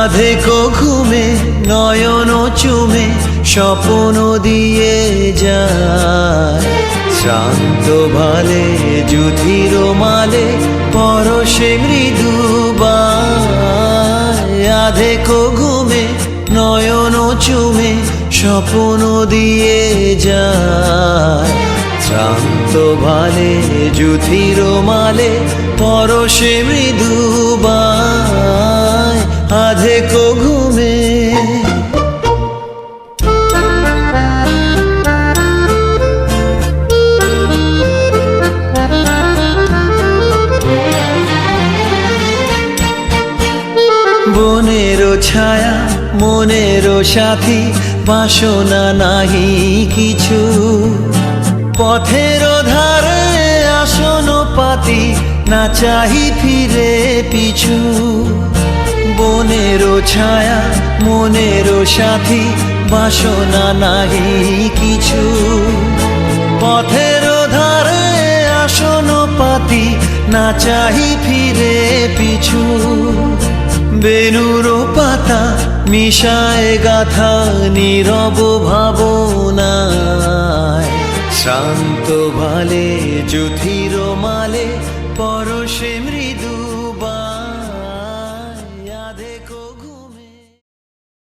আধেকো ঘুমে নয়ন চুমে স্বপ্ন দিয়ে যায়। শ্রান্ত ভালে যুধির মালে, পরশে মৃদু আধেকো ঘুমে নয়ন চুমে স্বপ্ন দিয়ে যায়। শ্রান্ত ভালে যুধির মালে, পরশে মৃদু আধেকো বনেরও ছায়া, মনেরও সাথী, বাসনা নাহি কিছু। পথের ধারে আসন পাতি, না চাহি ফিরে পিছু। বনেরও ছায়া, মনেরও সাথী, বাসনা নাহি কিছু। পথের ধারে আসন পাতি, না চাহি ফিরে পিছু। বেনুর পাতা মিশায় গাথা নীরব ভাবনায়। শান্ত ভালে যুধির মালে পরশে মৃ